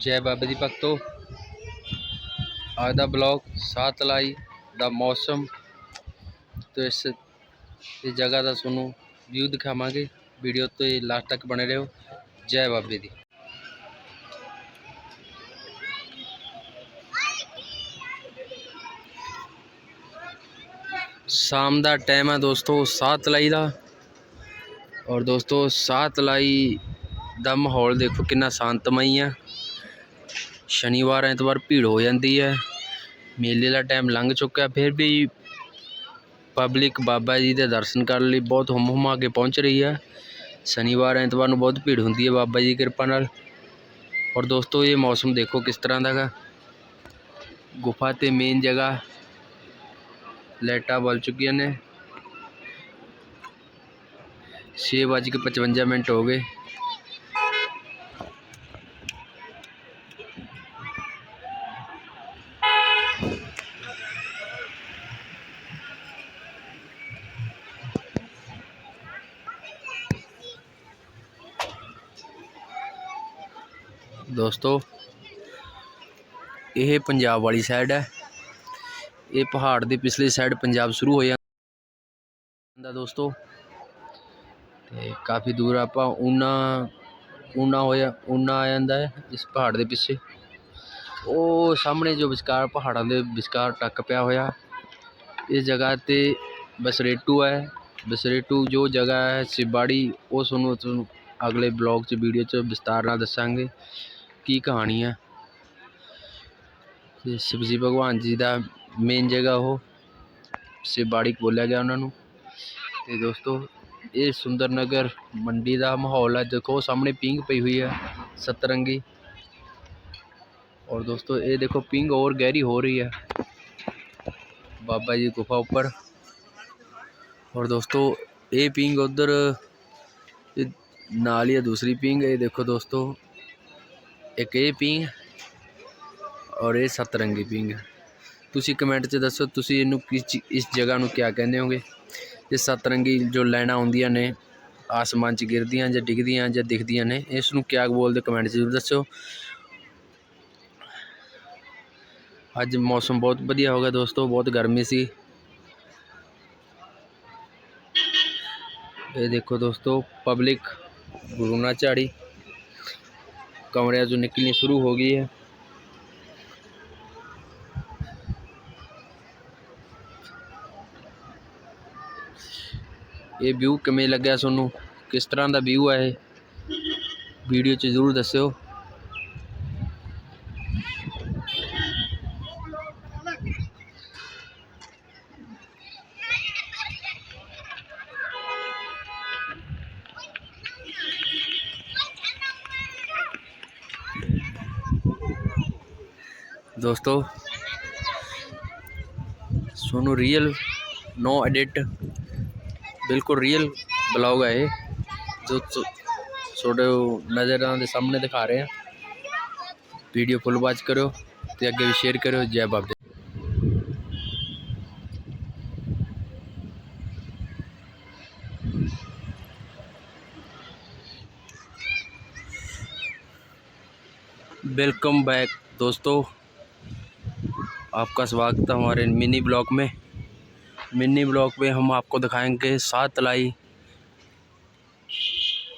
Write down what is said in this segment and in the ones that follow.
ਜੈ ਬਾਬੇ ਦੀ ਭਗਤੋ। ਅੱਜ ਦਾ ਬਲੌਗ ਸਾਤਲਾਈ ਦਾ ਮੌਸਮ ਤੇ ਇਸ ਇਸ ਜਗ੍ਹਾ ਦਾ ਤੁਹਾਨੂੰ ਵਿਊ ਦਿਖਾਵਾਂਗੇ। ਵੀਡੀਓ ਤੇ ਲਾਸਟ ਤੱਕ ਬਣੇ ਰਹੋ। ਜੈ ਬਾਬੇ ਦੀ। ਸ਼ਾਮ ਦਾ ਟਾਈਮ ਹੈ ਦੋਸਤੋ ਸਾਤਲਾਈ ਦਾ। ਔਰ ਦੋਸਤੋ ਸਾਤਲਾਈ ਦਾ ਮਾਹੌਲ ਦੇਖੋ ਕਿੰਨਾ ਸ਼ਾਂਤਮਈ ਹੈ ਸ਼ਨੀਵਾਰ, ਐਤਵਾਰ ਭੀੜ ਹੋ ਜਾਂਦੀ ਹੈ। ਮੇਲੇ ਦਾ ਟਾਈਮ ਲੰਘ ਚੁੱਕਾ ਫਿਰ ਵੀ ਪਬਲਿਕ ਬਾਬਾ ਜੀ ਦੇ ਦਰਸ਼ਨ ਕਰਨ ਲਈ ਬਹੁਤ ਹੁੰਮ ਹੁਮਾ ਕੇ ਪਹੁੰਚ ਰਹੀ ਹੈ। ਸ਼ਨੀਵਾਰ, ਐਤਵਾਰ ਨੂੰ ਬਹੁਤ ਭੀੜ ਹੁੰਦੀ ਹੈ ਬਾਬਾ ਜੀ ਦੀ ਕਿਰਪਾ ਨਾਲ। ਔਰ ਦੋਸਤੋ, ਇਹ ਮੌਸਮ ਦੇਖੋ ਕਿਸ ਤਰ੍ਹਾਂ ਦਾ ਹੈਗਾ। ਗੁਫਾ ਤੇ ਮੇਨ ਜਗ੍ਹਾ ਲਾਈਟਾਂ ਬਲ ਚੁੱਕੀਆਂ ਨੇ। ਛੇ ਵੱਜ ਕੇ ਪਚਵੰਜਾ ਮਿੰਟ ਹੋ ਗਏ। ਦੋਸਤੋ, ਇਹ ਪੰਜਾਬ ਵਾਲੀ ਸਾਈਡ ਹੈ। ਇਹ ਪਹਾੜ ਦੀ ਪਿਛਲੀ ਸਾਈਡ ਪੰਜਾਬ ਸ਼ੁਰੂ ਹੋ ਜਾਂਦਾ ਦੋਸਤੋ। ਤੇ ਕਾਫੀ ਦੂਰ ਆਪਾਂ ਊਨਾ ਊਨਾ ਹੋਇਆ, ਊਨਾ ਆ ਜਾਂਦਾ ਹੈ ਇਸ ਪਹਾੜ ਦੇ ਪਿੱਛੇ। ਉਹ ਸਾਹਮਣੇ ਜੋ ਵਿਚਕਾਰ ਪਹਾੜਾਂ ਦੇ ਵਿਚਕਾਰ ਟੱਕ ਪਿਆ ਹੋਇਆ, ਇਸ ਜਗ੍ਹਾ ਤੇ ਬਸਰੇਟੂ ਹੈ। ਬਸਰੇਟੂ ਜੋ ਜਗ੍ਹਾ ਹੈ, ਸਿਬਾੜੀ, ਉਹ ਤੁਹਾਨੂੰ ਤੁਹਾਨੂੰ ਅਗਲੇ ਬਲੌਗ 'ਚ ਵੀਡੀਓ 'ਚ ਵਿਸਤਾਰ ਨਾਲ ਦੱਸਾਂਗੇ। ਕੀ ਕਹਾਣੀ ਹੈ ਤੇ ਸ਼ਿਵ ਜੀ ਭਗਵਾਨ ਜੀ ਦਾ ਮੇਨ ਜਗ੍ਹਾ ਉਹ ਸਿਬਾੜੀ ਬੋਲਿਆ ਗਿਆ ਉਹਨਾਂ ਨੂੰ ਤੇ ਦੋਸਤੋ ਇਹ ਸੁੰਦਰ ਨਗਰ ਮੰਡੀ ਦਾ ਮਾਹੌਲ ਹੈ ਦੇਖੋ ਸਾਹਮਣੇ ਪਿੰਗ ਪਈ ਹੋਈ ਹੈ ਸਤਰੰਗੀ ਔਰ ਦੋਸਤੋ ਇਹ ਦੇਖੋ ਪਿੰਗ और गहरी हो रही है ਬਾਬਾ ਜੀ ਗੁਫਾ ਉੱਪਰ ਔਰ ਦੋਸਤੋ ਇਹ ਪਿੰਗ ਉਧਰ ਨਾਲ ਹੀ ਹੈ ਦੂਸਰੀ ਪਿੰਗ ਇਹ ਦੇਖੋ ਦੋਸਤੋ ਇੱਕ ਇਹ ਪਿੰਗ ਔਰ ਇਹ ਸਤਰੰਗੀ ਪਿੰਗ ਤੁਸੀਂ ਕਮੈਂਟ 'ਚ ਦੱਸੋ, ਤੁਸੀਂ ਇਹਨੂੰ ਕਿਸ ਇਸ ਜਗ੍ਹਾ ਨੂੰ ਕਿਆ ਕਹਿੰਦੇ ਹੋਗੇ? ਇਹ ਸਤਰੰਗੀ ਜੋ ਲਾਈਨਾਂ ਆਉਂਦੀਆਂ ਨੇ, ਆਸਮਾਨ 'ਚ ਗਿਰਦੀਆਂ ਜਾਂ ਡਿੱਗਦੀਆਂ ਜਾਂ ਦਿਖਦੀਆਂ ਨੇ, ਇਸ ਨੂੰ ਕਿਆ ਬੋਲਦੇ ਕਮੈਂਟ 'ਚ ਜ਼ਰੂਰ ਦੱਸੋ। ਅੱਜ ਮੌਸਮ ਬਹੁਤ ਵਧੀਆ ਹੋ ਗਿਆ ਦੋਸਤੋ, ਬਹੁਤ ਗਰਮੀ ਸੀ। ਇਹ ਦੇਖੋ ਦੋਸਤੋ, ਪਬਲਿਕ ਗੁਰੂਨਾ ਝਾੜੀ। ਕਮਰਿਆਂ 'ਚੋਂ ਨਿਕਲਣੀ ਸ਼ੁਰੂ ਹੋ ਗਈ ਹੈ ਇਹ ਵਿਊ ਕਿਵੇਂ ਲੱਗਿਆ ਤੁਹਾਨੂੰ ਕਿਸ ਤਰ੍ਹਾਂ ਦਾ ਵਿਊ ਹੈ ਇਹ ਵੀਡੀਓ 'ਚ ਜ਼ਰੂਰ ਦੱਸਿਓ ਦੋਸਤੋ ਤੁਹਾਨੂੰ ਰੀਅਲ ਨੋ ਐਡਿਟ ਬਿਲਕੁਲ ਰੀਅਲ ਬਲੌਗ ਹੈ ਇਹ ਜੋ ਤੁ- ਤੁਹਾਡੇ ਨਜ਼ਰਾਂ ਦੇ ਸਾਹਮਣੇ ਦਿਖਾ ਰਹੇ ਹਾਂ ਵੀਡੀਓ ਫੁੱਲ ਵਾਚ ਕਰਿਓ ਤੇ ਅੱਗੇ ਵੀ ਸ਼ੇਅਰ ਕਰਿਓ ਜੈ ਬਾਬੇ वेलकम बैक दोस्तों आपका स्वागत है हमारे मिनी ब्लॉग में। मिनी ब्लॉग में हम आपको दिखाएँगे सात तलाई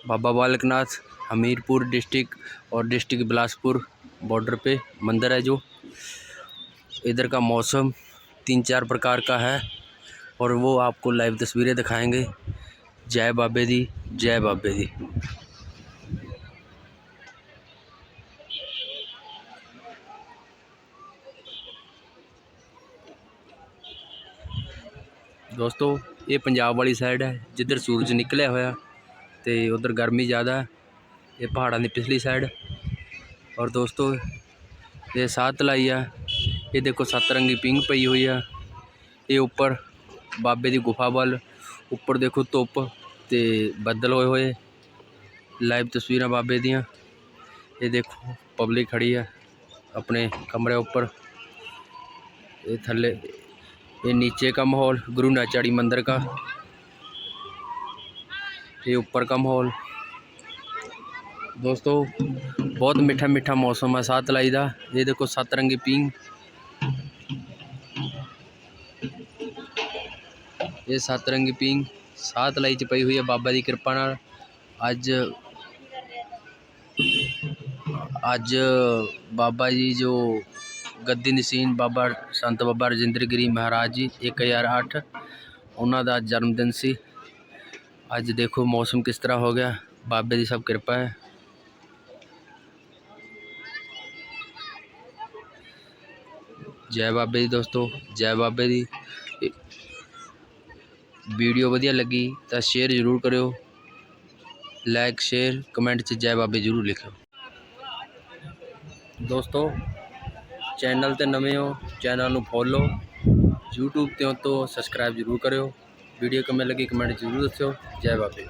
बाबा बालकनाथ, हमीरपुर डिस्ट्रिक्ट और डिस्ट्रिक्ट बिलासपुर बॉर्डर पे मंदिर है जो। इधर का मौसम तीन चार प्रकार का है और वो आपको लाइव तस्वीरें दिखाएँगे। जय बाबे दी, जय बाबे दी। ਦੋਸਤੋ, ਇਹ ਪੰਜਾਬ ਵਾਲੀ ਸਾਈਡ ਹੈ, ਜਿੱਧਰ ਸੂਰਜ ਨਿਕਲਿਆ ਹੋਇਆ ਤੇ ਉਧਰ ਗਰਮੀ ਜ਼ਿਆਦਾ ਹੈ, ਇਹ ਪਹਾੜਾਂ ਦੀ ਪਿਛਲੀ ਸਾਈਡ ਔਰ ਦੋਸਤੋ, ਇਹ ਸਾਤ ਤਲਾਈ ਆ, ਇਹ ਦੇਖੋ ਸੱਤ ਰੰਗੀ ਪਿੰਗ ਪਈ ਹੋਈ ਆ। ਇਹ ਉੱਪਰ ਬਾਬੇ ਦੀ ਗੁਫਾ ਵੱਲ, ਉੱਪਰ ਦੇਖੋ ਧੁੱਪ ਤੇ ਬੱਦਲ ਹੋਏ ਹੋਏ ਲਾਈਵ ਤਸਵੀਰਾਂ ਬਾਬੇ ਦੀਆਂ। ਇਹ ਦੇਖੋ ਪਬਲਿਕ ਖੜੀ ਆ, ਆਪਣੇ ਕਮਰੇ ਉੱਪਰ। ਇਹ ਥੱਲੇ ये नीचे का माहौल गुरु नाचाड़ी मंदिर का ये ऊपर का माहौल दोस्तों ਬਹੁਤ ਮਿੱਠਾ ਮਿੱਠਾ ਮੌਸਮ ਹੈ ਸਾਹ ਤਲਾਈ ਦਾ ਇਹ ਦੇਖੋ ਸੱਤ ਰੰਗੀ ਪੀਂਗ ਇਹ ਸੱਤ ਰੰਗੀ ਪੀਂਗ ਸਾਹ ਤਲਾਈ ਚ ਪਈ ਹੋਈ ਹੈ ਬਾਬਾ ਦੀ ਕਿਰਪਾ ਨਾਲ ਅੱਜ ਅੱਜ ਬਾਬਾ ਜੀ ਜੋ ਗੱਦੀ ਨਸੀਨ ਬਾਬਾ ਸੰਤ ਬਾਬਾ ਰਜਿੰਦਰ ਗਿਰੀ ਮਹਾਰਾਜ ਜੀ 1008 ਉਹਨਾਂ ਦਾ ਜਨਮ ਦਿਨ ਸੀ। ਅੱਜ ਦੇਖੋ ਮੌਸਮ ਕਿਸ ਤਰ੍ਹਾਂ ਹੋ ਗਿਆ। ਬਾਬੇ ਦੀ ਸਭ ਕਿਰਪਾ ਹੈ। ਜੈ ਬਾਬੇ ਦੀ ਦੋਸਤੋ, ਜੈ ਬਾਬੇ ਦੀ। ਵੀਡੀਓ ਵਧੀਆ ਲੱਗੀ ਤਾਂ ਸ਼ੇਅਰ ਜ਼ਰੂਰ ਕਰਿਓ। ਲਾਈਕ, ਸ਼ੇਅਰ, ਕਮੈਂਟ 'ਚ ਜੈ ਬਾਬੇ ਜ਼ਰੂਰ ਲਿਖਿਓ। ਦੋਸਤੋ ਚੈਨਲ ਤੇ ਨਵੇਂ ਹੋ, ਚੈਨਲ ਨੂੰ ਫੋਲੋ YouTube ਤੇ ਹੋ ਤਾਂ ਸਬਸਕ੍ਰਾਈਬ ਜ਼ਰੂਰ ਕਰਿਓ। ਵੀਡੀਓ ਕਿਵੇਂ ਲੱਗੀ ਕਮੈਂਟ ਜ਼ਰੂਰ ਦੱਸਿਓ। ਜੈ ਬਾਬੇ।